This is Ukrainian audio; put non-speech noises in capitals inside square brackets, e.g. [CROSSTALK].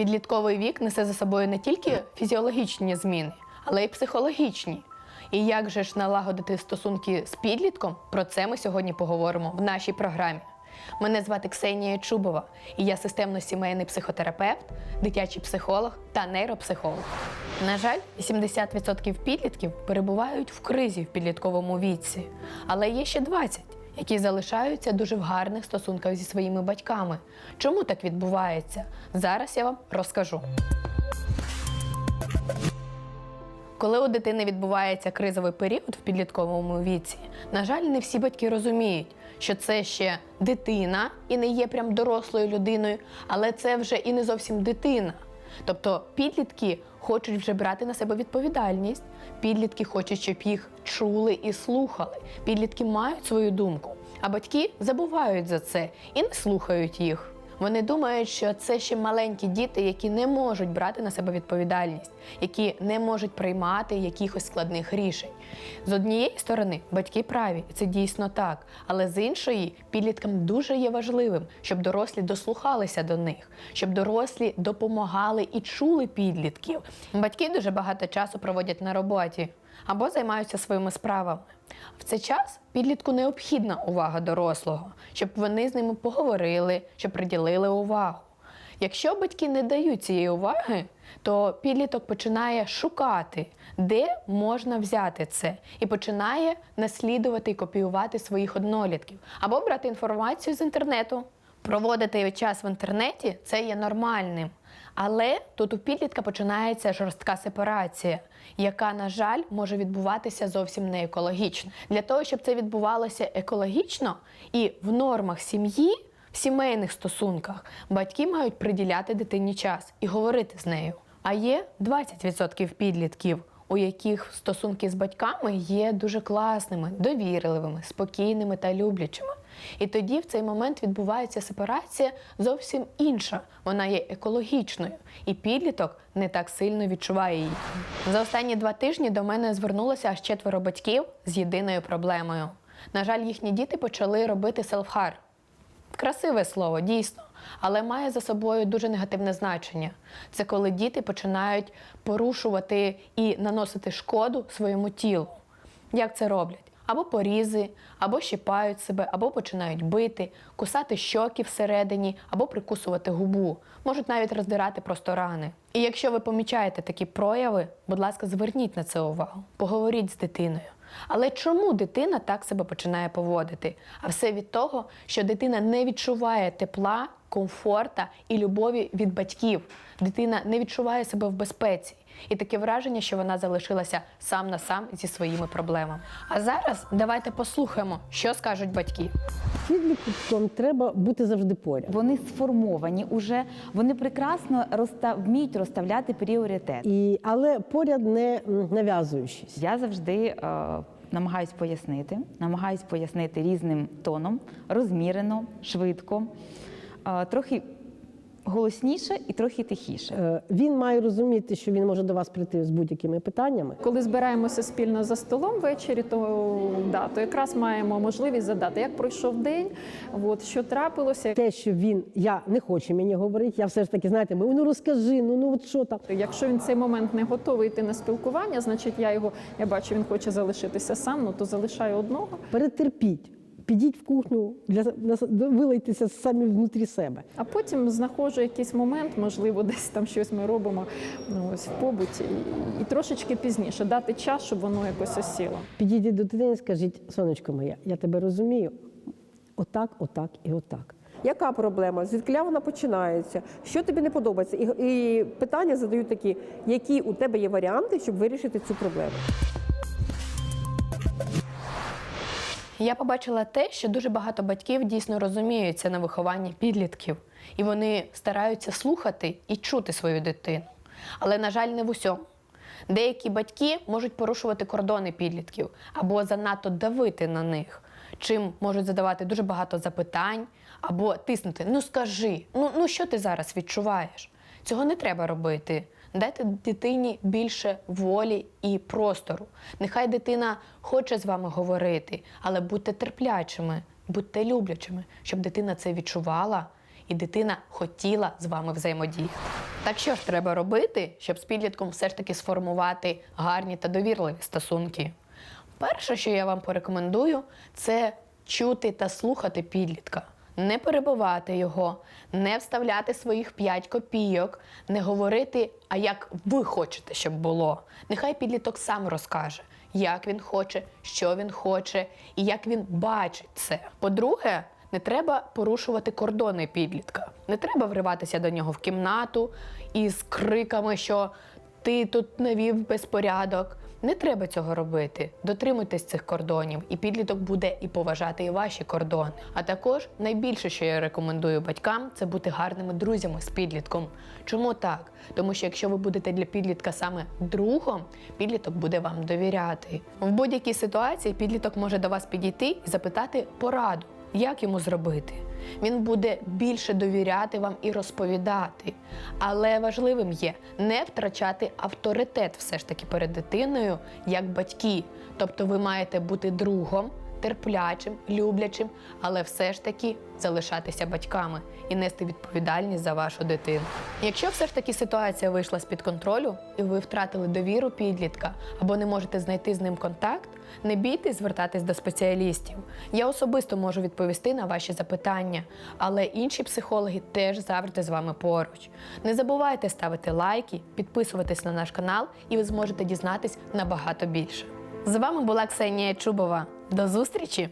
Підлітковий вік несе за собою не тільки фізіологічні зміни, але й психологічні. І як же ж налагодити стосунки з підлітком? Про це ми сьогодні поговоримо в нашій програмі. Мене звати Ксенія Чубова, і я системно-сімейний психотерапевт, дитячий психолог та нейропсихолог. На жаль, 80% підлітків перебувають в кризі в підлітковому віці, але є ще 20%, які залишаються дуже в гарних стосунках зі своїми батьками. Чому так відбувається? Зараз я вам розкажу. Коли у дитини відбувається кризовий період в підлітковому віці, на жаль, не всі батьки розуміють, що це ще дитина і не є прям дорослою людиною, але це вже і не зовсім дитина. Тобто підлітки хочуть вже брати на себе відповідальність, підлітки хочуть, щоб їх чули і слухали. Підлітки мають свою думку, а батьки забувають за це і не слухають їх. Вони думають, що це ще маленькі діти, які не можуть брати на себе відповідальність, які не можуть приймати якихось складних рішень. З однієї сторони, батьки праві, це дійсно так. Але з іншої, підліткам дуже є важливим, щоб дорослі дослухалися до них, щоб дорослі допомагали і чули підлітків. Батьки дуже багато часу проводять на роботі або займаються своїми справами. В цей час підлітку необхідна увага дорослого, щоб вони з ними поговорили, щоб приділили увагу. Якщо батьки не дають цієї уваги, то підліток починає шукати, де можна взяти це, і починає наслідувати і копіювати своїх однолітків або брати інформацію з інтернету. Проводити час в інтернеті це є нормальним. Але тут у підлітка починається жорстка сепарація, яка, на жаль, може відбуватися зовсім не екологічно. Для того, щоб це відбувалося екологічно і в нормах сім'ї, в сімейних стосунках, батьки мають приділяти дитині час і говорити з нею. А є 20% підлітків, у яких стосунки з батьками є дуже класними, довірливими, спокійними та люблячими. І тоді в цей момент відбувається сепарація зовсім інша. Вона є екологічною, і підліток не так сильно відчуває її. За останні два тижні до мене звернулося аж четверо батьків з єдиною проблемою. На жаль, їхні діти почали робити селфхар. Красиве слово, дійсно, але має за собою дуже негативне значення. Це коли діти починають порушувати і наносити шкоду своєму тілу. Як це роблять? Або порізи, або щипають себе, або починають бити, кусати щоки всередині, або прикусувати губу, можуть навіть роздирати просто рани. І якщо ви помічаєте такі прояви, будь ласка, зверніть на це увагу, поговоріть з дитиною. Але чому дитина так себе починає поводити? А все від того, що дитина не відчуває тепла, комфорта і любові від батьків. Дитина не відчуває себе в безпеці. І таке враження, що вона залишилася сам на сам зі своїми проблемами. А зараз давайте послухаємо, що скажуть батьки. Підліткам треба бути завжди поряд. Вони сформовані уже, вони прекрасно розста... вміють розставляти пріоритет. І, але поряд не нав'язуючись. Я завжди е, намагаюсь пояснити, намагаюсь пояснити різним тоном, розмірено, швидко, трохи голосніше і трохи тихіше. Е, Він має розуміти, що він може до вас прийти з будь-якими питаннями. Коли збираємося спільно за столом ввечері, то, да, то якраз маємо можливість задати, як пройшов день, от, що трапилося. Те, що він я не хочу мені говорити, я все ж таки знаєте, ми ну розкажи, ну ну от що там. Якщо він в цей момент не готовий йти на спілкування, значить я його, я бачу, він хоче залишитися сам, ну то залишаю одного. Перетерпіть, підіть в кухню для для- вилайтеся самі внутрі себе. А потім знаходжу якийсь момент, можливо, [LAUGHS] десь там щось ми робимо ну, ось в побуті, і, і трошечки пізніше дати час, щоб воно якось осіло. Підійдіть до дитини і скажіть, сонечко моє, я тебе розумію. Отак, отак і отак. Яка проблема? Звідкиля вона починається? Що тобі не подобається? І, і питання задають такі: які у тебе є варіанти, щоб вирішити цю проблему? Я побачила те, що дуже багато батьків дійсно розуміються на вихованні підлітків, і вони стараються слухати і чути свою дитину. Але, на жаль, не в усьому. Деякі батьки можуть порушувати кордони підлітків або занадто давити на них, чим можуть задавати дуже багато запитань або тиснути: ну скажи, ну, ну що ти зараз відчуваєш? Цього не треба робити. Дайте дитині більше волі і простору. Нехай дитина хоче з вами говорити, але будьте терплячими, будьте люблячими, щоб дитина це відчувала і дитина хотіла з вами взаємодіяти. Так що ж треба робити, щоб з підлітком все ж таки сформувати гарні та довірливі стосунки? Перше, що я вам порекомендую, це чути та слухати підлітка, не перебивати його, не вставляти своїх 5 копійок, не говорити, а як ви хочете, щоб було. Нехай підліток сам розкаже, як він хоче, що він хоче і як він бачить це. По-друге, не треба порушувати кордони підлітка. Не треба вриватися до нього в кімнату із криками, що ти тут навів безпорядок. Не треба цього робити. Дотримуйтесь цих кордонів, і підліток буде і поважати і ваші кордони. А також найбільше, що я рекомендую батькам, це бути гарними друзями з підлітком. Чому так? Тому що якщо ви будете для підлітка саме другом, підліток буде вам довіряти. В будь-якій ситуації підліток може до вас підійти і запитати пораду, як йому зробити. Він буде більше довіряти вам і розповідати. Але важливим є не втрачати авторитет все ж таки перед дитиною як батьки. Тобто ви маєте бути другом, терплячим, люблячим, але все ж таки залишатися батьками і нести відповідальність за вашу дитину. Якщо все ж таки ситуація вийшла з-під контролю, і ви втратили довіру підлітка або не можете знайти з ним контакт, не бійтесь звертатись до спеціалістів. Я особисто можу відповісти на ваші запитання, але інші психологи теж завжди з вами поруч. Не забувайте ставити лайки, підписуватись на наш канал, і ви зможете дізнатись набагато більше. З вами була Ксенія Чубова. До зустрічі!